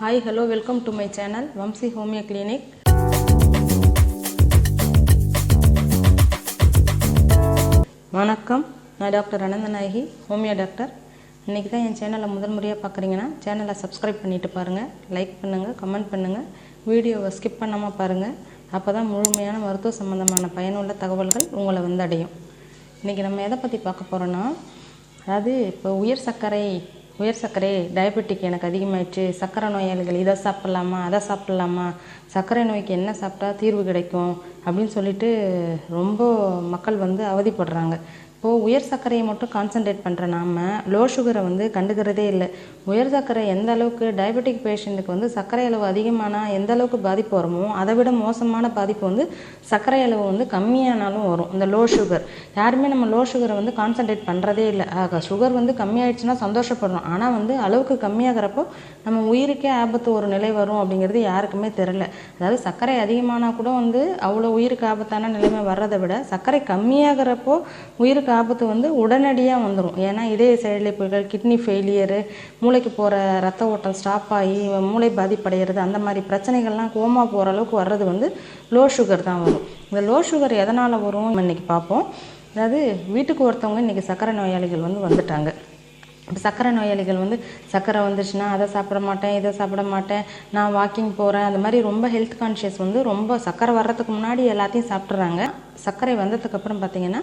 Hi hello welcome to my channel Vamsi homeo clinic வணக்கம். நான் doctor Ananthanayaki homeo doctor. இன்றைக்கி தான் என் சேனலை முதல் முறையாக பார்க்குறீங்கன்னா சேனலை சப்ஸ்கிரைப் பண்ணிட்டு பாருங்கள் லைக் பண்ணுங்கள் கமெண்ட் பண்ணுங்கள் வீடியோவை ஸ்கிப் பண்ணாமல் பாருங்கள் அப்போ தான் முழுமையான மருத்துவ சம்மந்தமான பயனுள்ள தகவல்கள் உங்களை வந்து அடையும். இன்றைக்கி நம்ம எதை பற்றி பார்க்க போகிறோன்னா அதாவது இப்போ உயர் சர்க்கரை உயர் சர்க்கரை டயபெட்டிக் எனக்கு அதிகமாயிடுச்சு. சர்க்கரை நோயாளிகள் இதை சாப்பிட்லாமா அதை சாப்பிட்லாமா சர்க்கரை நோய்க்கு என்ன சாப்பிட்டா தீர்வு கிடைக்கும் அப்படின்னு சொல்லிட்டு ரொம்ப மக்கள் வந்து அவதிப்படுறாங்க. இப்போது உயர் சர்க்கரையை மட்டும் கான்சன்ட்ரேட் பண்ணுற நாம லோ சுகரை வந்து கண்டுக்கிறதே இல்லை. உயர் சர்க்கரை எந்த அளவுக்கு டயபெட்டிக் பேஷண்ட்டுக்கு வந்து சர்க்கரை அளவு அதிகமானால் எந்த அளவுக்கு பாதிப்பு வருமோ அதை விட மோசமான பாதிப்பு வந்து சர்க்கரை அளவு வந்து கம்மியானாலும் வரும். இந்த லோ சுகர் யாருமே நம்ம லோ சுகரை வந்து கான்சென்ட்ரேட் பண்ணுறதே இல்லை. ஆக சுகர் வந்து கம்மியாயிடுச்சுன்னா சந்தோஷப்படுறோம். ஆனால் வந்து அளவுக்கு கம்மியாகிறப்போ நம்ம உயிருக்கே ஆபத்து ஒரு நிலை வரும் அப்படிங்கிறது யாருக்குமே தெரில அதாவது சர்க்கரை அதிகமானால் கூட வந்து அவ்வளோ உயிருக்கு ஆபத்தான நிலைமை வர்றதை விட சர்க்கரை கம்மியாகிறப்போ உயிருக்கு ஆபத்து வந்து உடனடியாக வந்துடும் ஏன்னா இதய செயலிழப்புகள் கிட்னி ஃபெயிலியரு மூளைக்கு போகிற ரத்த ஓட்டம் ஸ்டாப் ஆகி மூளை பாதிப்படைகிறது அந்த மாதிரி பிரச்சனைகள்லாம் கோமா போகிற அளவுக்கு வர்றது வந்து லோ சுகர் தான் வரும். இந்த லோ சுகர் எதனால் வரும் இன்னைக்கு பார்ப்போம். அதாவது வீட்டுக்கு ஒருத்தவங்க இன்றைக்கி சக்கரை நோயாளிகள் வந்து வந்துட்டாங்க. இப்போ சக்கரை நோயாளிகள் வந்து சக்கரை வந்துச்சுன்னா அதை சாப்பிட மாட்டேன் இதை சாப்பிட மாட்டேன் நான் வாக்கிங் போகிறேன் அந்த மாதிரி ரொம்ப ஹெல்த் கான்ஷியஸ் வந்து ரொம்ப சக்கரை வர்றதுக்கு முன்னாடி எல்லாத்தையும் சாப்பிட்றாங்க சர்க்கரை வந்ததுக்கப்புறம் பார்த்தீங்கன்னா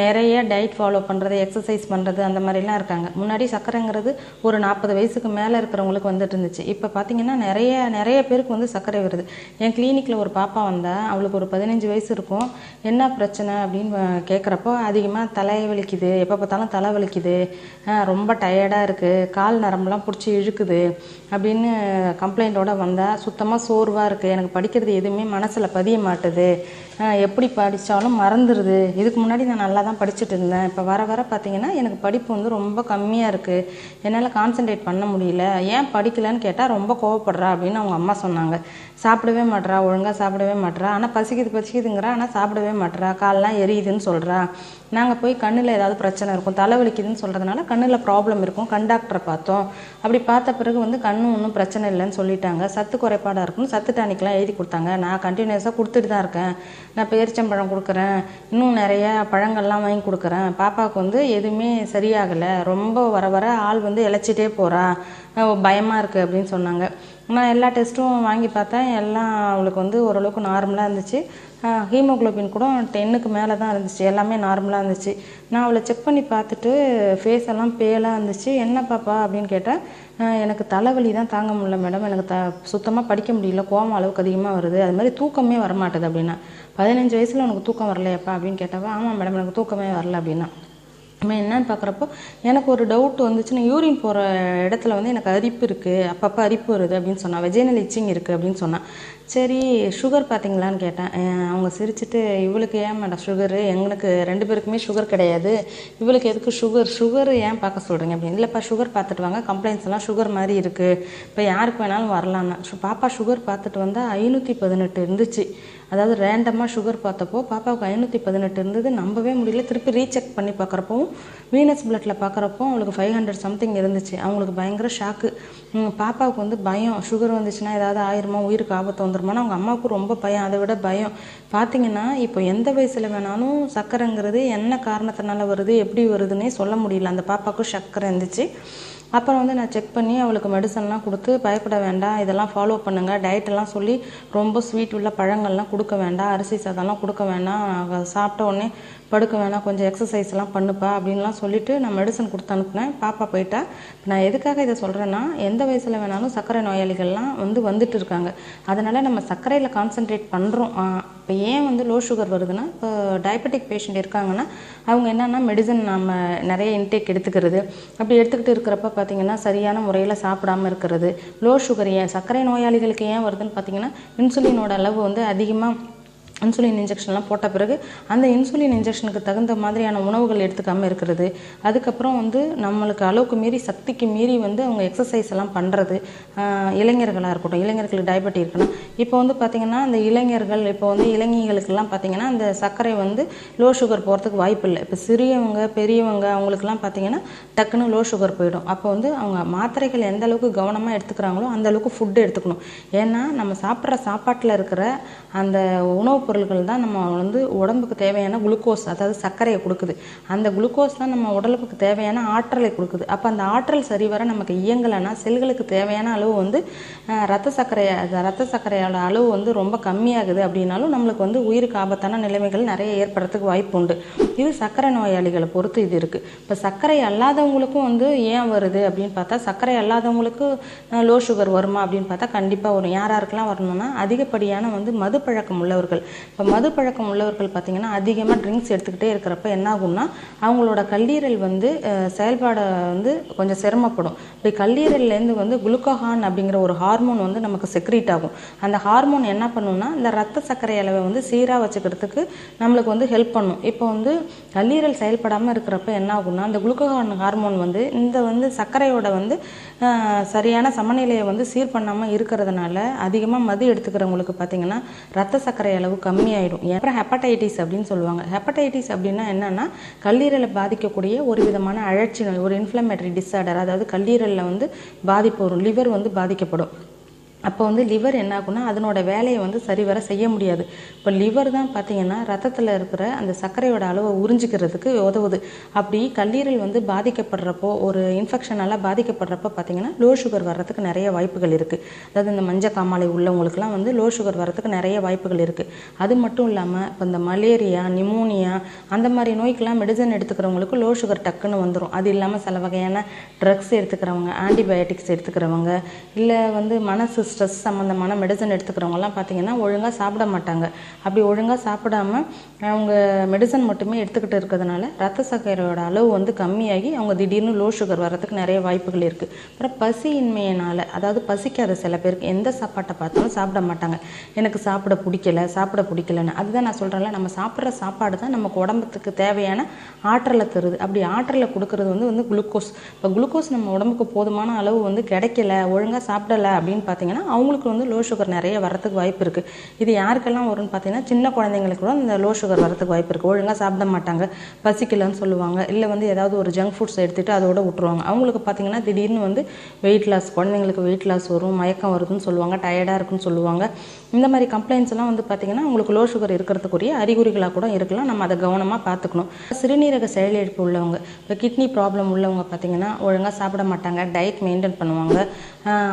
நிறைய டயட் ஃபாலோ பண்ணுறது எக்ஸசைஸ் பண்ணுறது அந்த மாதிரிலாம் இருக்காங்க. முன்னாடி சர்க்கரைங்கிறது ஒரு நாற்பது வயசுக்கு மேலே இருக்கிறவங்களுக்கு வந்துட்டு இருந்துச்சு. இப்போ பார்த்தீங்கன்னா நிறைய நிறைய பேருக்கு வந்து சர்க்கரை வருது. என் கிளினிக்கில் ஒரு பாப்பா வந்தால் அவளுக்கு ஒரு பதினஞ்சு வயசு இருக்கும். என்ன பிரச்சனை அப்படின்னு கேட்குறப்போ அதிகமாக தலையை வலிக்குது. எப்போ பார்த்தாலும் தலை வலிக்குது. ரொம்ப டயர்டாக இருக்குது கால் நரம்புலாம் பிடிச்சி இழுக்குது. அப்படின்னு கம்ப்ளைண்ட்டோடு வந்தால் சுத்தமாக சோர்வாக இருக்குது எனக்கு படிக்கிறது எதுவுமே மனசில் பதிய மாட்டுது. எப்படி படித்தாலும் மறந்துடுது இதுக்கு முன்னாடி நான் நல்லா தான் படிச்சுட்டு இருந்தேன். இப்போ வர வர பார்த்தீங்கன்னா எனக்கு படிப்பு வந்து ரொம்ப கம்மியாக இருக்குது என்னால் கான்சென்ட்ரேட் பண்ண முடியல. ஏன் படிக்கலைன்னு கேட்டால் ரொம்ப கோவப்படுறா அப்படின்னு அவங்க அம்மா சொன்னாங்க. சாப்பிடவே மாட்றா ஒழுங்காக சாப்பிடவே மாட்டேறா ஆனால் பசிக்குது பசிக்குதுங்கிறா. ஆனால் சாப்பிடவே மாட்றா. கால்லாம் எரியுதுன்னு சொல்கிறா நாங்கள் போய் கண்ணில் ஏதாவது பிரச்சனை இருக்கும் தலைவலிக்குதுன்னு சொல்கிறதுனால கண்ணில் ப்ராப்ளம் இருக்கும் கண் டாக்டரை பார்த்தோம். அப்படி பார்த்த பிறகு வந்து கண்ணு ஒன்றும் பிரச்சனை இல்லைன்னு சொல்லிட்டாங்க. சத்து குறைபாடாக இருக்குன்னு சத்து டானிக்லாம் எழுதி கொடுத்தாங்க. நான் கண்டினியூஸாக கொடுத்துட்டு தான் இருக்கேன். நான் பேரிச்சம்பழம் கொடுக்குறேன். இன்னும் நிறைய பழங்கள்லாம் வாங்கி கொடுக்குறேன். பாப்பாவுக்கு வந்து எதுவுமே சரியாகலை. ரொம்ப வர வர ஆள் வந்து இழைச்சிட்டே போகிறா பயமாக இருக்குது அப்படின்னு சொன்னாங்க. நான் எல்லா டெஸ்ட்டும் வாங்கி பார்த்தேன். எல்லாம் அவளுக்கு வந்து ஓரளவுக்கு நார்மலாக இருந்துச்சு. ஹீமோகுளோபின் கூட டென்னுக்கு மேலே தான் இருந்துச்சு. எல்லாமே நார்மலாக இருந்துச்சு. நான் அவளை செக் பண்ணி பார்த்துட்டு ஃபேஸ் எல்லாம் பேலாக இருந்துச்சு. என்ன பாப்பா அப்படின்னு கேட்டேன் எனக்கு தலைவலி தான் தாங்க முடியல மேடம் எனக்கு த சுத்தமாக படிக்க முடியல. கோவம் அளவுக்கு அதிகமாக வருது. அது மாதிரி தூக்கமே வரமாட்டேது அப்படின்னா. பதினஞ்சு வயசில் உனக்கு தூக்கம் வரலையாப்பா அப்படின்னு கேட்டவ ஆமாம் மேடம் எனக்கு தூக்கமே வரல அப்படின்னா. நம்ம என்னன்னு பார்க்குறப்போ எனக்கு ஒரு டவுட் வந்துச்சுன்னா யூரின் போகிற இடத்துல வந்து எனக்கு அரிப்பு இருக்குது அப்பப்போ அரிப்பு வருது அப்படின்னு சொன்னால் வெஜைனல் இச்சிங் இருக்குது அப்படின்னு சொன்னான் சரி சுகர் பார்த்தீங்களான்னு கேட்டேன். அவங்க சிரிச்சிட்டு இவளுக்கு ஏன் மேடம் சுகரு எங்களுக்கு ரெண்டு பேருக்குமே சுகர் கிடையாது. இவளுக்கு எதுக்கு சுகர் சுகர் ஏன் பார்க்க சொல்கிறீங்க அப்படின்னு. இல்லைப்பா சுகர் பார்த்துட்டு வாங்க. கம்ப்ளைண்ட்ஸ் எல்லாம் சுகர் மாதிரி இருக்குது இப்போ யாருக்கு வேணாலும் வரலான்னா பாப்பா சுகர் பார்த்துட்டு வந்தால் ஐநூற்றி பதினெட்டு இருந்துச்சு. அதாவது ரேண்டமாக சுகர் பார்த்தப்போ பாப்பாவுக்கு ஐநூற்றி பதினெட்டு இருந்தது. நம்பவே முடியல. திருப்பி ரீசெக் பண்ணி பார்க்குறப்பவும் வீனஸ் பிளட்டில் பார்க்குறப்போ அவங்களுக்கு ஃபைவ் ஹண்ட்ரட் சம்திங் இருந்துச்சு. அவங்களுக்கு பயங்கர ஷாக்கு பாப்பாவுக்கு வந்து பயம். சுகர் வந்துச்சுன்னா ஏதாவது ஆயிருமா? உயிருக்கு ஆபத்து வந்துருமான்னு அவங்க அம்மாவுக்கு ரொம்ப பயம். அதை விட பயம். பார்த்தீங்கன்னா இப்போ எந்த வயசில் வேணாலும் சர்க்கரைங்கிறது என்ன காரணத்தினால வருது எப்படி வருதுன்னே சொல்ல முடியல. அந்த பாப்பாவுக்கும் சர்க்கரை இருந்துச்சு. அப்புறம் வந்து நான் செக் பண்ணி அவளுக்கு மெடிசன்லாம் கொடுத்து பயப்பட வேண்டாம். இதெல்லாம் ஃபாலோ பண்ணுங்கள் டயட்டெல்லாம் சொல்லி ரொம்ப ஸ்வீட் உள்ள பழங்கள்லாம் கொடுக்க வேண்டாம். அரிசி சாதம்லாம் கொடுக்க வேண்டாம். சாப்பிட்ட உடனே படுக்க வேணாம். கொஞ்சம் எக்ஸசைஸ்லாம் பண்ணுப்பா அப்படின்லாம் சொல்லிட்டு நான் மெடிசன் கொடுத்து அனுப்புனேன். பாப்பா போயிட்டா. நான் எதுக்காக இதை சொல்கிறேன்னா எந்த வயசில் வேணாலும் சர்க்கரை நோயாளிகள்லாம் வந்து வந்துட்டு இருக்காங்க. அதனால் நம்ம சர்க்கரையில் கான்சென்ட்ரேட் பண்ணுறோம் இப்போ ஏன் வந்து லோ சுகர் வருதுன்னா இப்போ டயபெட்டிக் பேஷண்ட் இருக்காங்கன்னா அவங்க என்னென்னா மெடிசன் நம்ம நிறைய இன்டேக் எடுத்துக்கிறது. அப்படி எடுத்துக்கிட்டு இருக்கிறப்ப பார்த்தீங்கன்னா சரியான முறையில் சாப்பிடாம இருக்கிறது. லோ சுகர் ஏன்? சர்க்கரை நோயாளிகளுக்கு ஏன் வருதுன்னு பார்த்தீங்கன்னா இன்சுலினோட அளவு வந்து அதிகமாக இன்சுலின் இன்ஜெக்ஷன்லாம் போட்ட பிறகு அந்த இன்சுலின் இன்ஜெக்ஷனுக்கு தகுந்த மாதிரியான உணவுகள் எடுத்துக்காமல் இருக்கிறது. அதுக்கப்புறம் வந்து நம்மளுக்கு அளவுக்கு மீறி சக்திக்கு மீறி வந்து அவங்க எக்ஸசைஸ் எல்லாம் பண்ணுறது இளைஞர்களாக இருக்கட்டும் இளைஞர்களுக்கு டயபெட்டி இருக்கணும் இப்போ வந்து பார்த்திங்கன்னா அந்த இளைஞர்கள் இப்போ வந்து இளைஞர்களுக்கெல்லாம் பார்த்திங்கன்னா அந்த சர்க்கரை வந்து லோ சுகர் போகிறதுக்கு வாய்ப்பு இல்லை. இப்போ சிறியவங்க பெரியவங்க அவங்களுக்குலாம் பார்த்திங்கன்னா டக்குன்னு லோ சுகர் போயிடும். அப்போ வந்து அவங்க மாத்திரைகள் எந்த அளவுக்கு கவனமாக எடுத்துக்கிறாங்களோ அந்த அளவுக்கு ஃபுட்டு எடுத்துக்கணும். ஏன்னா நம்ம சாப்பிட்ற சாப்பாட்டில் இருக்கிற அந்த உணவு பொருட்கள் தான் நம்ம வந்து உடம்புக்கு தேவையான குளுக்கோஸ் அதாவது சர்க்கரையை கொடுக்குது. அந்த குளுக்கோஸ் தான் நம்ம உடலுக்கு தேவையான ஆற்றலை கொடுக்குது. அப்போ அந்த ஆற்றல் சரிவர நமக்கு இயங்கலைன்னா செல்களுக்கு தேவையான அளவு வந்து ரத்த சர்க்கரை ரத்த சர்க்கரையோட அளவு வந்து ரொம்ப கம்மியாகுது அப்படின்னாலும் நம்மளுக்கு வந்து உயிருக்கு ஆபத்தான நிலைமைகள் நிறைய ஏற்படுறதுக்கு வாய்ப்பு உண்டு. இது சர்க்கரை நோயாளிகளை பொறுத்து இது இருக்குது இப்போ சர்க்கரை அல்லாதவங்களுக்கும் வந்து ஏன் வருது அப்படின்னு பார்த்தா சர்க்கரை அல்லாதவங்களுக்கு லோ சுகர் வருமா அப்படின்னு பார்த்தா கண்டிப்பாக வரும். யார் யாருக்கெல்லாம் வரணும்னா அதிகப்படியான வந்து மது பழக்கம் உள்ளவர்கள். இப்போ மது பழக்கம் உள்ளவர்கள் பார்த்தீங்கன்னா அதிகமாக ட்ரிங்க்ஸ் எடுத்துக்கிட்டே இருக்கிறப்ப என்ன ஆகும்னா அவங்களோட கல்லீரல் வந்து செயல்பாடை செயல்பாட வந்து கொஞ்சம் சிரமப்படும். இப்படி கல்லீரல்லேருந்து வந்து குளுக்கோஹான் அப்படிங்கிற ஒரு ஹார்மோன் வந்து நமக்கு செக்ரீட் ஆகும். அந்த ஹார்மோன் என்ன பண்ணும்னா இந்த ரத்த சர்க்கரை அளவை வந்து சீராக வச்சுக்கிறதுக்கு நம்மளுக்கு வந்து ஹெல்ப் பண்ணும். இப்போ வந்து கல்லீரல் செயல்படாமல் இருக்கிறப்ப என்ன ஆகும்னா அந்த குளுக்கோஹான் ஹார்மோன் வந்து இந்த வந்து சர்க்கரையோட வந்து சரியான சமநிலையை வந்து சீர் பண்ணாமல் இருக்கிறதுனால அதிகமாக மது எடுத்துக்கிறவங்களுக்கு பார்த்தீங்கன்னா ரத்த சர்க்கரை அளவு கம்மியாயிடும். அப்புறம் ஹெப்படைட்டிஸ் அப்படின்னு சொல்லுவாங்க. ஹெப்படைட்டிஸ் அப்படின்னா என்னன்னா கல்லீரலை பாதிக்கக்கூடிய ஒரு விதமான அழற்சி நோய் ஒரு இன்ஃப்ளமேட்டரி டிஸார்டர் அதாவது கல்லீரலில் வந்து பாதிப்பு வரும். லிவர் வந்து பாதிக்கப்படும். அப்போ வந்து லிவர் என்ன ஆகும்னா அதனோட வேலையை வந்து சரிவர செய்ய முடியாது. இப்போ லிவர் தான் பார்த்தீங்கன்னா ரத்தத்தில் இருக்கிற அந்த சர்க்கரையோட அளவை உறிஞ்சிக்கிறதுக்கு உதவுது. அப்படி கல்லீரல் வந்து பாதிக்கப்படுறப்போ ஒரு இன்ஃபெக்ஷனால பாதிக்கப்படுறப்போ பார்த்தீங்கன்னா லோ சுகர் வர்றதுக்கு நிறைய வாய்ப்புகள் இருக்குது அதாவது இந்த மஞ்சள் காமாலை உள்ளவங்களுக்குலாம் வந்து லோ சுகர் வர்றதுக்கு நிறைய வாய்ப்புகள் இருக்குது அது மட்டும் இல்லாமல் இப்போ இந்த மலேரியா நிமோனியா அந்த மாதிரி நோய்க்கெல்லாம் மெடிசன் எடுத்துக்கிறவங்களுக்கு லோ சுகர் டக்குன்னு வந்துடும் அது இல்லாமல் சில வகையான ட்ரக்ஸ் எடுத்துக்கிறவங்க ஆன்டிபயோட்டிக்ஸ் எடுத்துக்கிறவங்க இல்லை வந்து மனசு ஸ்ட்ரெஸ் சம்மந்தமான மெடிசன் எடுத்துக்கிறவங்கலாம் பார்த்தீங்கன்னா ஒழுங்காக சாப்பிட மாட்டாங்க. அப்படி ஒழுங்காக சாப்பிடாம அவங்க மெடிசன் மட்டுமே எடுத்துக்கிட்டு இருக்கிறதுனால ரத்த சர்க்கரையோட அளவு வந்து கம்மியாகி அவங்க திடீர்னு லோ சுகர் வர்றதுக்கு நிறைய வாய்ப்புகள் இருக்குது அப்புறம் பசியின்மையினால் அதாவது பசிக்காத சில பேருக்கு எந்த சாப்பாட்டை பார்த்தாலும் சாப்பிட மாட்டாங்க. எனக்கு சாப்பிட பிடிக்கல சாப்பிட பிடிக்கலன்னு. அதுதான் நான் சொல்கிறேன்ல நம்ம சாப்பிட்ற சாப்பாடு தான் நமக்கு உடம்புக்கு தேவையான ஆற்றலை தருது. அப்படி ஆற்றலை கொடுக்கறது வந்து வந்து குளுக்கோஸ் இப்போ குளுக்கோஸ் நம்ம உடம்புக்கு போதுமான அளவு வந்து கிடைக்கல ஒழுங்காக சாப்பிடல அப்படின்னு பார்த்தீங்கன்னா அவங்களுக்கு வந்து லோ சுகர் நிறைய வரத்துக்கு வாய்ப்பு இருக்குது இது யாருக்கெல்லாம் வரும்னு பார்த்தீங்கன்னா சின்ன குழந்தைங்களுக்கு கூட இந்த லோ சுகர் வரதுக்கு வாய்ப்பு இருக்குது ஒழுங்காக சாப்பிட மாட்டாங்க பசிக்கலன்னு சொல்லுவாங்க இல்லை வந்து ஏதாவது ஒரு ஜங்க் ஃபுட்ஸ் எடுத்துகிட்டு அதோட விட்டுருவாங்க. அவங்களுக்கு பார்த்தீங்கன்னா திடீர்னு வந்து வெயிட் லாஸ் குழந்தைங்களுக்கு வெயிட் லாஸ் வரும் மயக்கம் வருதுன்னு சொல்லுவாங்க டயர்டாக இருக்குன்னு சொல்லுவாங்க. இந்த மாதிரி கம்ப்ளைண்ட்ஸ் எல்லாம் வந்து பார்த்தீங்கன்னா உங்களுக்கு லோ சுகர் இருக்கிறதுக்குரிய அறிகுறிகளாக கூட இருக்கலாம். நம்ம அதை கவனமாக பார்த்துக்கணும். சிறுநீரக செயலிழப்பு உள்ளவங்க இப்போ கிட்னி ப்ராப்ளம் உள்ளவங்க பார்த்தீங்கன்னா ஒழுங்காக சாப்பிட மாட்டாங்க டயட் மெயின்டைன் பண்ணுவாங்க.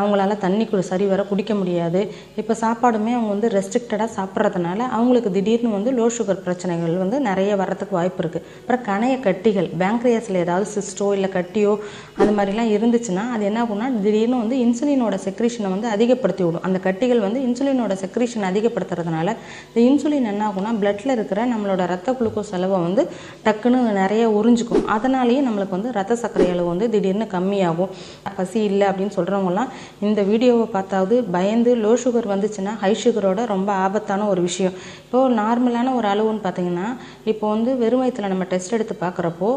அவங்களால தண்ணி கு சரிவர குடிக்க முடியாது. இப்போ சாப்பாடுமே அவங்க வந்து ரெஸ்ட்ரிக்டடாக சாப்பிட்றதுனால அவங்களுக்கு திடீர்னு வந்து லோ சுகர் பிரச்சனைகள் வந்து நிறைய வரத்துக்கு வாய்ப்பு இருக்குது அப்புறம் கணைய கட்டிகள் பேங்க்ரியாஸில் ஏதாவது சிஸ்டோ இல்லை கட்டியோ அது மாதிரிலாம் இருந்துச்சுன்னா அது என்ன பண்ணால் திடீர்னு வந்து இன்சுலினோட செக்ரீஷனை வந்து அதிகப்படுத்தி விடும். அந்த கட்டிகள் வந்து இன்சுலினோட செக்ரீஷன் அதிகப்படுத்துறதுனால இந்த இன்சுலின் என்ன ஆகும்னா பிளட்ல இருக்கிற நம்மளோட ரத்த குளுக்கோஸ் அளவை வந்து டக்குன்னு நிறைய உறிஞ்சிக்கும். அதனாலேயே நம்மளுக்கு வந்து ரத்த சர்க்கரை அளவு வந்து திடீர்னு கம்மியாகும். பசி இல்லை அப்படின்னு சொல்கிறவங்கலாம் இந்த வீடியோவை பார்த்தாவது பயந்து லோ சுகர் வந்துச்சுன்னா ஹை சுகரோட ரொம்ப ஆபத்தான ஒரு விஷயம். இப்போது நார்மலான ஒரு அளவுன்னு பார்த்தீங்கன்னா இப்போ வந்து வெறும் நம்ம டெஸ்ட் எடுத்து பார்க்குறப்போ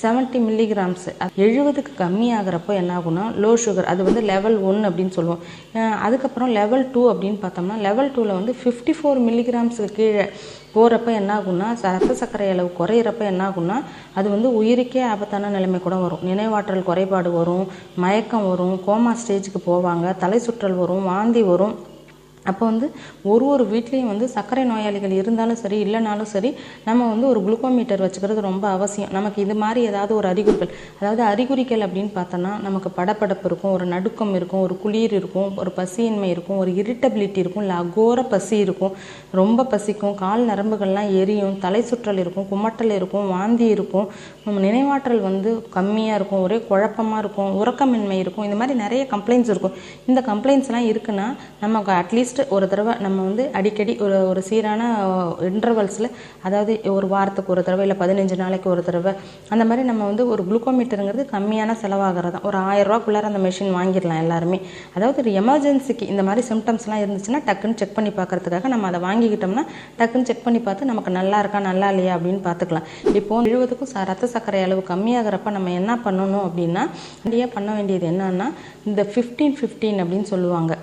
செவன்ட்டி மில்லிகிராம்ஸ் எழுபதுக்கு கம்மியாகிறப்போ என்ன ஆகும்னா லோ சுகர் அது வந்து லெவல் ஒன் அப்படின்னு சொல்லுவோம். அதுக்கப்புறம் லெவல் டூ அப்படின்னு பார்த்தோம்னா லெவல் டூவில் வந்து ஃபிஃப்டி ஃபோர் மில்லிகிராம்ஸுக்கு கீழே போகிறப்ப என்ன ஆகும்னா ரத்த சர்க்கரை அளவு குறையிறப்ப என்ன ஆகும்னா அது வந்து உயிருக்கே ஆபத்தான நிலைமை கூட வரும். நினைவாற்றல் குறைபாடு வரும் மயக்கம் வரும் கோமா ஸ்டேஜுக்கு போவாங்க தலை சுற்றல் வரும் வாந்தி வரும். அப்போ வந்து ஒரு ஒரு வீட்லேயும் வந்து சர்க்கரை நோயாளிகள் இருந்தாலும் சரி இல்லைனாலும் சரி நம்ம வந்து ஒரு குளுக்கோமீட்டர் வச்சுக்கிறது ரொம்ப அவசியம். நமக்கு இது மாதிரி ஏதாவது ஒரு அறிகுறிகள் அதாவது அறிகுறிகள் அப்படின்னு பார்த்தோன்னா நமக்கு படபடப்பு இருக்கும் ஒரு நடுக்கம் இருக்கும் ஒரு குளிர் இருக்கும் ஒரு பசியின்மை இருக்கும் ஒரு இரிட்டபிலிட்டி இருக்கும் இல்லை அகோர பசி இருக்கும். ரொம்ப பசிக்கும் கால் நரம்புகள்லாம் எரியும் தலை சுற்றல் இருக்கும் குமட்டல் இருக்கும் வாந்தி இருக்கும். நம்ம நினைவாற்றல் வந்து கம்மியாக இருக்கும் ஒரே குழப்பமாக இருக்கும் உறக்கமின்மை இருக்கும். இந்த மாதிரி நிறைய கம்ப்ளைண்ட்ஸ் இருக்கும். இந்த கம்ப்ளைண்ட்ஸ்லாம் இருக்குன்னா நமக்கு அட்லீஸ்ட் அட்லீஸ்ட் ஒரு தடவை நம்ம வந்து அடிக்கடி ஒரு ஒரு சீரான இன்டர்வல்ஸில் அதாவது ஒரு வாரத்துக்கு ஒரு தடவை இல்லை பதினஞ்சு நாளைக்கு ஒரு தடவை அந்த மாதிரி நம்ம வந்து ஒரு குளுக்கோமீட்டருங்கிறது கம்மியான செலவாகிறது தான் ஒரு ஆயிரம் அந்த மிஷின் வாங்கிடலாம் எல்லாருமே. அதாவது ஒரு எமர்ஜென்சிக்கு இந்த மாதிரி சிம்டம்ஸ்லாம் இருந்துச்சுன்னா டக்குன்னு செக் பண்ணி பார்க்கறதுக்காக நம்ம அதை வாங்கிக்கிட்டோம்னா டக்குன்னு செக் பண்ணி பார்த்து நமக்கு நல்லா இருக்கா நல்லா இல்லையா அப்படின்னு பார்த்துக்கலாம் இப்போ எழுபதுக்கும் ரத்த சர்க்கரை அளவு கம்மியாகிறப்ப நம்ம என்ன பண்ணணும் அப்படின்னா இந்தியா பண்ண வேண்டியது என்னன்னா இந்த ஃபிஃப்டீன் ஃபிஃப்டீன் அப்படின்னு சொல்லுவாங்க.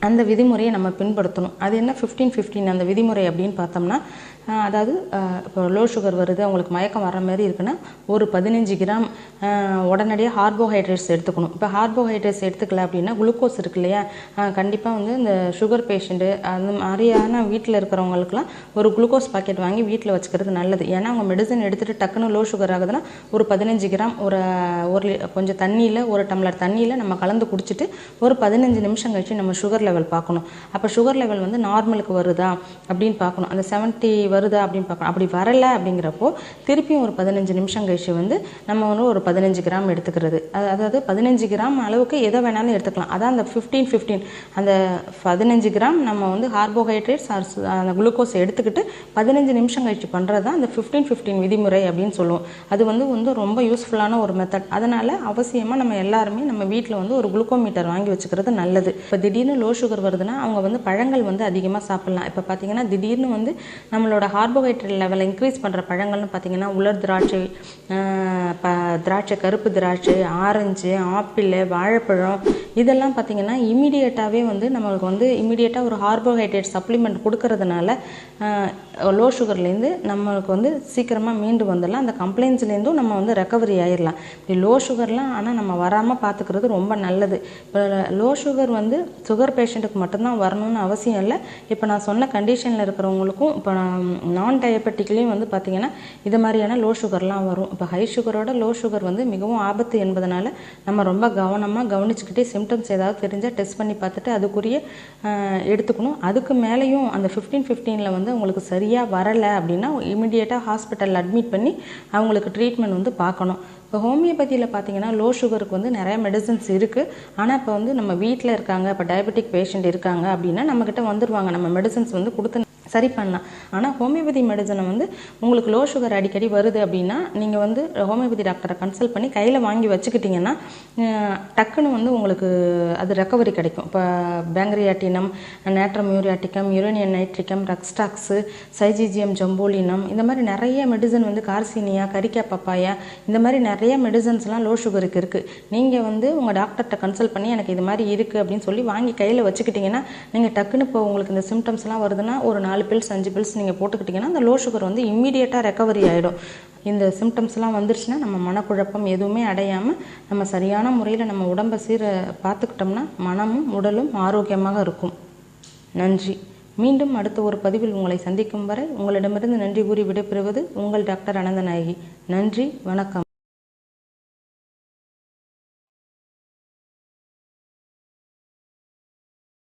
அந்த விதிமுறையை நம்ம பின்படுத்தணும். அது என்ன? ஃபிஃப்டீன் ஃபிஃப்டீன் அந்த விதிமுறை அப்படின்னு பார்த்தோம்னா அதாவது இப்போ லோ சுகர் வருது அவங்களுக்கு மயக்கம் வர மாதிரி இருக்குன்னா ஒரு பதினஞ்சு கிராம் உடனடியாக ஹார்போஹைட்ரேட்ஸ் எடுத்துக்கணும். இப்போ ஹார்போஹைட்ரேட்ஸ் எடுத்துக்கல அப்படின்னா குளுக்கோஸ் இருக்கு இல்லையா? கண்டிப்பாக வந்து இந்த சுகர் பேஷண்ட்டு அந்த மாதிரியான வீட்டில் இருக்கிறவங்களுக்குலாம் ஒரு குளுக்கோஸ் பாக்கெட் வாங்கி வீட்டில் வச்சுக்கிறது நல்லது. ஏன்னா அவங்க மெடிசன் எடுத்துகிட்டு டக்குன்னு லோ சுகர் ஆகுதுன்னா ஒரு பதினஞ்சு கிராம் ஒரு ஒரு லி- கொஞ்சம் தண்ணியில் ஒரு டம்ளர் தண்ணியில் நம்ம கலந்து குடிச்சிட்டு ஒரு பதினஞ்சு நிமிஷம் கழிச்சு நம்ம சுகர் லெவல் பார்க்கணும். அப்போ சுகர் லெவல் வந்து நார்மலுக்கு வருதா அப்படின்னு பார்க்கணும். அந்த 70 வருதா அப்படின்னு பார்க்கணும். அப்படி வரலை அப்படிங்கிறப்போ திருப்பியும் ஒரு பதினஞ்சு நிமிஷம் கழிச்சு வந்து நம்ம வந்து ஒரு பதினஞ்சு கிராம் எடுத்துக்கிறது. அது- அதாவது பதினஞ்சு கிராம் அளவுக்கு எதை வேணாலும் எடுத்துக்கலாம். அதான் அந்த ஃபிஃப்டீன் ஃபிஃப்டீன் அந்த பதினஞ்சு கிராம் நம்ம வந்து கார்போஹைட்ரேட்ஸ் அந்த குளுக்கோஸ் எடுத்துக்கிட்டு பதினஞ்சு நிமிஷம் கழிச்சு பண்ணுறது தான் அந்த ஃபிஃப்டீன் ஃபிஃப்டீன் விதிமுறை அப்படின்னு சொல்லுவோம். அது வந்து வந்து ரொம்ப யூஸ்ஃபுல்லான ஒரு மெத்தட் அதனால் அவசியமாக நம்ம எல்லாருமே நம்ம வீட்டில் வந்து ஒரு குளுக்கோமீட்டர் வாங்கி வச்சுக்கிறது நல்லது. இப்போ திடீர்னு லோ சுகர் வருதுன்னா அவங்க வந்து பழங்கள் வந்து அதிகமாக சாப்பிட்லாம். இப்போ பார்த்தீங்கன்னா திடீர்னு வந்து நம்மளோட கார்போஹைட்ரேட் லெவலை இன்க்ரீஸ் பண்ணுற பழங்கள்னு பார்த்தீங்கன்னா உலர் திராட்சை ப திராட்சை கருப்பு திராட்சை ஆரஞ்சு ஆப்பிள் வாழைப்பழம் இதெல்லாம் பார்த்தீங்கன்னா இமீடியட்டாகவே வந்து நம்மளுக்கு வந்து இமீடியட்டாக ஒரு கார்போஹைட்ரேட் சப்ளிமெண்ட் கொடுக்கறதுனால லோ சுகர்லேருந்து நம்மளுக்கு வந்து சீக்கிரமாக மீண்டு வந்துடலாம். அந்த கம்ப்ளைண்ட்ஸ்லேருந்தும் நம்ம வந்து ரெக்கவரி ஆயிடலாம். இப்படி லோ சுகர்லாம் ஆனால் நம்ம வராமல் பார்த்துக்கிறது ரொம்ப நல்லது. இப்போ லோ சுகர் வந்து சுகர் பேஷண்ட்டுக்கு மட்டும்தான் வரணும்னு அவசியம் இல்லை. இப்போ நான் சொன்ன கண்டிஷனில் இருக்கிறவங்களுக்கும் இப்போ நான் நான் டயபெட்டிக்லேயும் வந்து பார்த்திங்கன்னா இது மாதிரியான லோ சுகர்லாம் வரும். இப்போ ஹை சுகரோட லோ சுகர் வந்து மிகவும் ஆபத்து என்பதனால நம்ம ரொம்ப கவனமாக கவனிச்சுக்கிட்டே சிம்டம்ஸ் ஏதாவது தெரிஞ்சால் டெஸ்ட் பண்ணி பார்த்துட்டு அதுக்குரிய எடுத்துக்கணும். அதுக்கு மேலேயும் அந்த ஃபிஃப்டீன் ஃபிஃப்டீனில் வந்து உங்களுக்கு சரியாக வரலை அப்படின்னா இமிடியேட்டாக ஹாஸ்பிட்டலில் அட்மிட் பண்ணி அவங்களுக்கு ட்ரீட்மெண்ட் வந்து பார்க்கணும். இப்போ ஹோமியோபதியில் பார்த்தீங்கன்னா லோ சுகருக்கு வந்து நிறைய மெடிசன்ஸ் இருக்குது ஆனால் இப்போ வந்து நம்ம வீட்டில் இருக்காங்க இப்போ டயபெட்டிக் பேஷண்ட் இருக்காங்க அப்படின்னா நம்மக்கிட்ட வந்துடுவாங்க நம்ம மெடிசன்ஸ் வந்து கொடுத்து சரி பண்ணலாம். ஆனால் ஹோமியோபதி மெடிசனை வந்து உங்களுக்கு லோ சுகர் அடிக்கடி வருது அப்படின்னா நீங்கள் வந்து ஹோமியோபதி டாக்டரை கன்சல்ட் பண்ணி கையில் வாங்கி வச்சுக்கிட்டிங்கன்னா டக்குன்னு வந்து உங்களுக்கு அது ரெக்கவரி கிடைக்கும். இப்போ பேங்க்ரியாட்டினம் நேட்ரம் யூரியாட்டிக்கம் யுரேனியன் நைட்ரிக்கம் ரக்ஸ்டாக்ஸு சைஜிஜியம் ஜம்போலினம் இந்த மாதிரி நிறைய மெடிசன் வந்து கார்சினியா கரிக்கா பப்பாயா இந்த மாதிரி நிறைய மெடிசன்ஸ்லாம் லோ சுகருக்கு இருக்குது நீங்கள் வந்து உங்கள் டாக்டர்கிட்ட கன்சல்ட் பண்ணி எனக்கு இது மாதிரி இருக்குது அப்படின்னு சொல்லி வாங்கி கையில் வச்சுக்கிட்டிங்கன்னா நீங்கள் டக்குன்னு இப்போ உங்களுக்கு இந்த சிம்டம்ஸ்லாம் வருதுன்னா ஒரு நாள் நாலு பில்ஸ் அஞ்சு பில்ஸ் நீங்கள் போட்டுக்கிட்டிங்கன்னா அந்த லோ சுகர் வந்து இம்மீடியட்டாக ரெக்கவரி ஆகிடும் இந்த சிம்டம்ஸ்லாம் வந்துருச்சுன்னா நம்ம மனக்குழப்பம் எதுவுமே அடையாமல் நம்ம சரியான முறையில் நம்ம உடம்பை சீர பார்த்துக்கிட்டோம்னா மனமும் உடலும் ஆரோக்கியமாக இருக்கும். நன்றி. மீண்டும் அடுத்த ஒரு பதிவில் உங்களை சந்திக்கும் வரை உங்களிடமிருந்து நன்றி கூறி விடைபெறுவது உங்கள் டாக்டர் அனந்தநாயகி. நன்றி வணக்கம்.